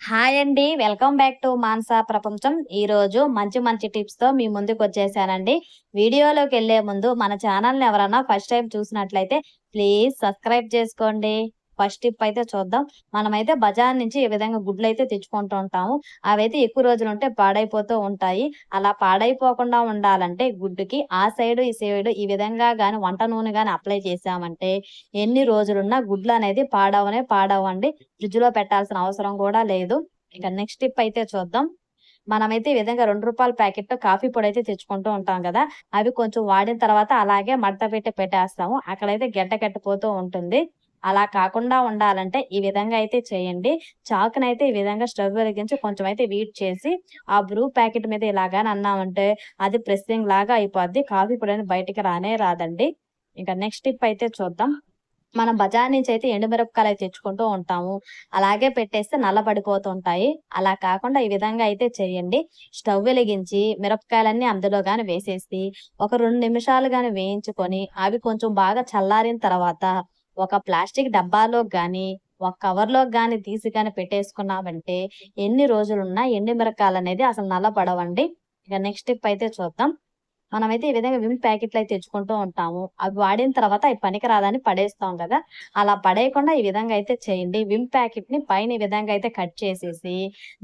Hi అండి. Welcome back to Mansa ప్రపంచం. ఈ రోజు మంచి మంచి టిప్స్తో మీ ముందుకు వచ్చేసానండి. వీడియోలోకి వెళ్ళే ముందు మన ఛానల్ని ఎవరైనా ఫస్ట్ టైం చూసినట్లయితే ప్లీజ్ సబ్స్క్రైబ్ చేసుకోండి. ఫస్ట్ టిప్ అయితే చూద్దాం. మనమైతే బజార్ నుంచి ఈ విధంగా గుడ్లు అయితే తెచ్చుకుంటూ ఉంటాము అవైతే ఎక్కువ రోజులు ఉంటే పాడైపోతూ ఉంటాయి. అలా పాడైపోకుండా ఉండాలంటే గుడ్డుకి ఆ సైడ్ ఈ సైడ్ ఈ విధంగా గాని వంట నూనె గాని అప్లై చేసామంటే ఎన్ని రోజులున్నా గుడ్లు అనేది పాడవనే పాడవండి. ఫ్రిడ్జ్లో పెట్టాల్సిన అవసరం కూడా లేదు. ఇక నెక్స్ట్ టిప్ అయితే చూద్దాం. మనమైతే ఈ విధంగా రెండు రూపాయల ప్యాకెట్ కాఫీ పొడి అయితే తెచ్చుకుంటూ ఉంటాం కదా. అవి కొంచెం వాడిన తర్వాత అలాగే మడత పెట్టి పెట్టేస్తాము. అక్కడైతే గడ్డ కట్టిపోతూ ఉంటుంది. అలా కాకుండా ఉండాలంటే ఈ విధంగా అయితే చేయండి. చాకునైతే ఈ విధంగా స్టవ్ వెలిగించి కొంచెం అయితే వీట్ చేసి ఆ బ్రూ ప్యాకెట్ మీద ఇలాగానే అన్నామంటే అది ప్రెస్సింగ్ లాగా అయిపోద్ది. కాఫీ పొడి బయటికి రానే రాదండి. ఇంకా నెక్స్ట్ టిప్ అయితే చూద్దాం. మనం బజార్ నుంచి అయితే ఎండుమిరపకాయలు అయితే తెచ్చుకుంటూ ఉంటాము. అలాగే పెట్టేస్తే నల్లబడిపోతుంటాయి అలా కాకుండా ఈ విధంగా అయితే చేయండి. స్టవ్ వెలిగించి మిరపకాయలన్నీ అందులో గాని వేసేసి ఒక రెండు నిమిషాలు గాని వేయించుకొని అవి కొంచెం బాగా చల్లారిన తర్వాత ఒక ప్లాస్టిక్ డబ్బాలో గాని ఒక కవర్లో కానీ గాని తీసి కానీ పెట్టేసుకున్నామంటే ఎన్ని రోజులున్నా ఎన్ని మిరకాలు అనేది అసలు నల్లపడవండి. ఇక నెక్స్ట్ టిప్ అయితే చూద్దాం. మనమైతే ఈ విధంగా విమ్ ప్యాకెట్లు అయితే తెచ్చుకుంటూ ఉంటాము. అవి వాడిన తర్వాత అవి పనికిరాదని పడేస్తాం కదా. అలా పడేయకుండా ఈ విధంగా అయితే చేయండి. విమ్ ప్యాకెట్ని పైన ఈ విధంగా అయితే కట్ చేసేసి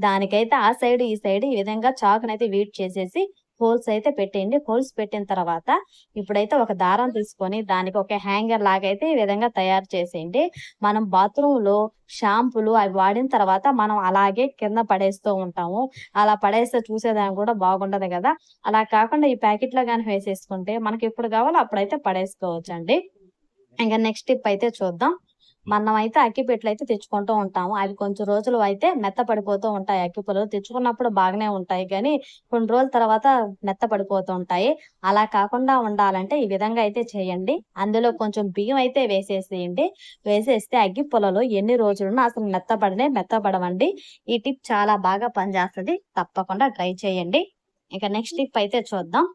దానికైతే ఆ సైడ్ ఈ సైడ్ ఈ విధంగా చాకునైతే వీట్ చేసేసి హోల్స్ అయితే పెట్టేయండి. హోల్స్ పెట్టిన తర్వాత ఇప్పుడైతే ఒక దారం తీసుకొని దానికి ఒక హ్యాంగర్ లాగా అయితే ఈ విధంగా తయారు చేసేయండి. మనం బాత్రూంలో షాంపులు షాంపూలు అవి వాడిన తర్వాత మనం అలాగే కింద పడేస్తూ ఉంటాము. అలా పడేస్తే చూసేదానికి కూడా బాగుండదు కదా. అలా కాకుండా ఈ ప్యాకెట్లో కానీ వేసేసుకుంటే మనకి ఎప్పుడు కావాలో అప్పుడైతే పడేసుకోవచ్చు అండి ఇంకా నెక్స్ట్ టిప్ అయితే చూద్దాం. మనం అయితే అక్కిపెట్లు అయితే తెచ్చుకుంటూ ఉంటాము. అవి కొంచెం రోజులు అయితే మెత్త పడిపోతూ ఉంటాయి అగ్గిపులు తెచ్చుకున్నప్పుడు బాగానే ఉంటాయి. కానీ కొన్ని రోజుల తర్వాత మెత్త పడిపోతూ ఉంటాయి. అలా కాకుండా ఉండాలంటే ఈ విధంగా అయితే చేయండి. అందులో కొంచెం బియ్యం అయితే వేసేసేయండి. వేసేస్తే అగ్గి పొలలో ఎన్ని రోజులున్నా అసలు మెత్తపడనే మెత్తపడవండి. ఈ టిప్ చాలా బాగా పనిచేస్తుంది. తప్పకుండా ట్రై చేయండి. ఇక నెక్స్ట్ టిప్ అయితే చూద్దాం.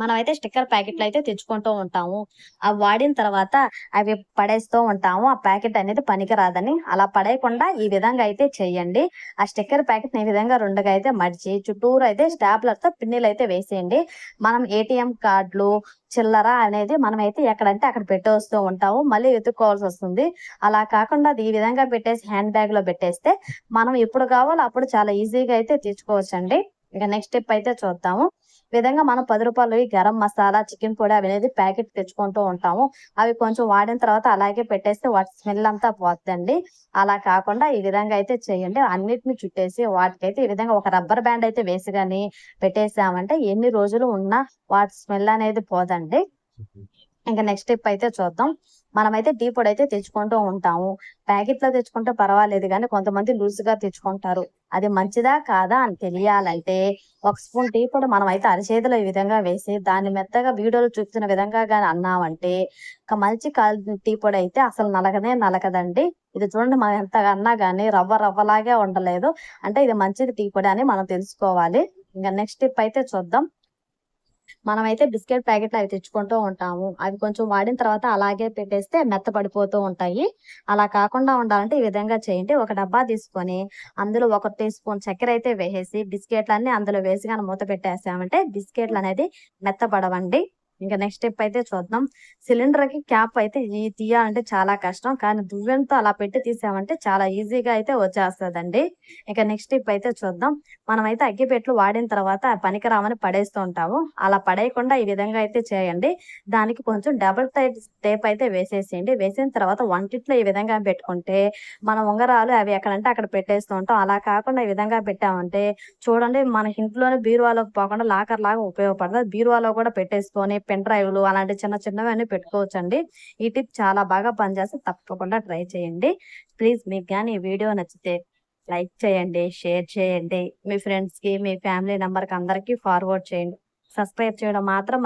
మనం అయితే స్టిక్కర్ ప్యాకెట్లు అయితే తెచ్చుకుంటూ ఉంటాము. అవి వాడిన తర్వాత అవి పడేస్తూ ఉంటాము. ఆ ప్యాకెట్ అనేది పనికిరాదని. అలా పడేయకుండా ఈ విధంగా అయితే చేయండి. ఆ స్టిక్కర్ ప్యాకెట్ ఈ విధంగా రెండుగా అయితే మడిచి చుట్టూరు అయితే స్టాప్లర్తో పిన్నులు అయితే వేసేయండి. మనం ఏటీఎం కార్డులు చిల్లర అనేది మనం అయితే ఎక్కడంటే అక్కడ పెట్టేస్తూ ఉంటాము. మళ్ళీ వెతుక్కోవాల్సి వస్తుంది. అలా కాకుండా అది ఈ విధంగా పెట్టేసి హ్యాండ్ బ్యాగ్లో పెట్టేస్తే మనం ఎప్పుడు కావాలో అప్పుడు చాలా ఈజీగా అయితే తీసుకోవచ్చండి ఇక నెక్స్ట్ స్టెప్ అయితే చూద్దాము. విధంగా మనం పది రూపాయలు గరం మసాలా చికెన్ పొడి అవి అనేది ప్యాకెట్ తెచ్చుకుంటూ ఉంటాము. అవి కొంచెం వాడిన తర్వాత అలాగే పెట్టేస్తే వాటి స్మెల్ అంతా పోతుందండి అలా కాకుండా ఈ విధంగా అయితే చేయండి. అన్నిటిని చుట్టేసి వాటికైతే ఈ విధంగా ఒక రబ్బర్ బ్యాండ్ అయితే వేసి కానీ పెట్టేసామంటే ఎన్ని రోజులు ఉన్నా వాటి స్మెల్ అనేది పోదండి. ఇంకా నెక్స్ట్ స్టెప్ అయితే చూద్దాం. మనమైతే టీ పొడి అయితే తెచ్చుకుంటూ ఉంటాము. ప్యాకెట్లో తెచ్చుకుంటే పర్వాలేదు కానీ కొంతమంది లూజ్గా తెచ్చుకుంటారు. అది మంచిదా కాదా అని తెలియాలంటే ఒక స్పూన్ టీ పొడి మనం అయితే అరిచేతిలో ఈ విధంగా వేసి దాన్ని మెత్తగా వీడియోలో చూపిన విధంగా కానీ అన్నామంటే ఒక మంచి కాల్ టీ పొడి అయితే అసలు నలగనే నలగదండి. ఇది చూడండి మనం ఎంతగా అన్నా కానీ రవ్వ రవ్వలాగే ఉండలేదు. అంటే ఇది మంచిది టీ పొడి అని మనం తెలుసుకోవాలి. ఇంకా నెక్స్ట్ టిప్ అయితే చూద్దాం. మనమైతే బిస్కెట్ ప్యాకెట్లు అవి తెచ్చుకుంటూ ఉంటాము. అవి కొంచెం వాడిన తర్వాత అలాగే పెట్టేస్తే మెత్త పడిపోతూ ఉంటాయి. అలా కాకుండా ఉండాలంటే ఈ విధంగా చేయండి. ఒక డబ్బా తీసుకొని అందులో ఒక టీ స్పూన్ చక్కెర అయితే వేసేసి బిస్కెట్లన్నీ అందులో వేసి కానీ మూత పెట్టేసామంటే బిస్కెట్లు అనేది మెత్తపడవండి. ఇంకా నెక్స్ట్ స్టెప్ అయితే చూద్దాం. సిలిండర్కి క్యాప్ అయితే ఈ తీయాలంటే చాలా కష్టం. కానీ దువ్వెంతో అలా పెట్టి తీసామంటే చాలా ఈజీగా అయితే వచ్చేస్తుందండి. ఇంకా నెక్స్ట్ స్టెప్ అయితే చూద్దాం. మనమైతే అగ్గిపెట్లు వాడిన తర్వాత పనికిరామని పడేస్తూ ఉంటాము. అలా పడేయకుండా ఈ విధంగా అయితే చేయండి. దానికి కొంచెం డబుల్ టైప్ టేప్ అయితే వేసేసేయండి. వేసిన తర్వాత వంటిట్లో ఈ విధంగా పెట్టుకుంటే మన ఉంగరాలు అవి ఎక్కడంటే అక్కడ పెట్టేస్తూ ఉంటాం. అలా కాకుండా ఈ విధంగా పెట్టామంటే చూడండి మన ఇంట్లోనే బీరువాలోకి పోకుండా లాకర్ లాగా ఉపయోగపడుతుంది బీరువాలో కూడా పెట్టేసుకొని పెన్ డ్రైవ్లు అలాంటి చిన్న చిన్నవి అన్నీ పెట్టుకోవచ్చండి. ఈ టిప్ చాలా బాగా పనిచేస్తే తప్పకుండా ట్రై చేయండి. ప్లీజ్ మీకు కానీ ఈ వీడియో నచ్చితే లైక్ చేయండి షేర్ చేయండి. మీ ఫ్రెండ్స్కి మీ ఫ్యామిలీ నెంబర్కి కి అందరికి ఫార్వర్డ్ చేయండి. సబ్స్క్రైబ్ చేయడం మాత్రం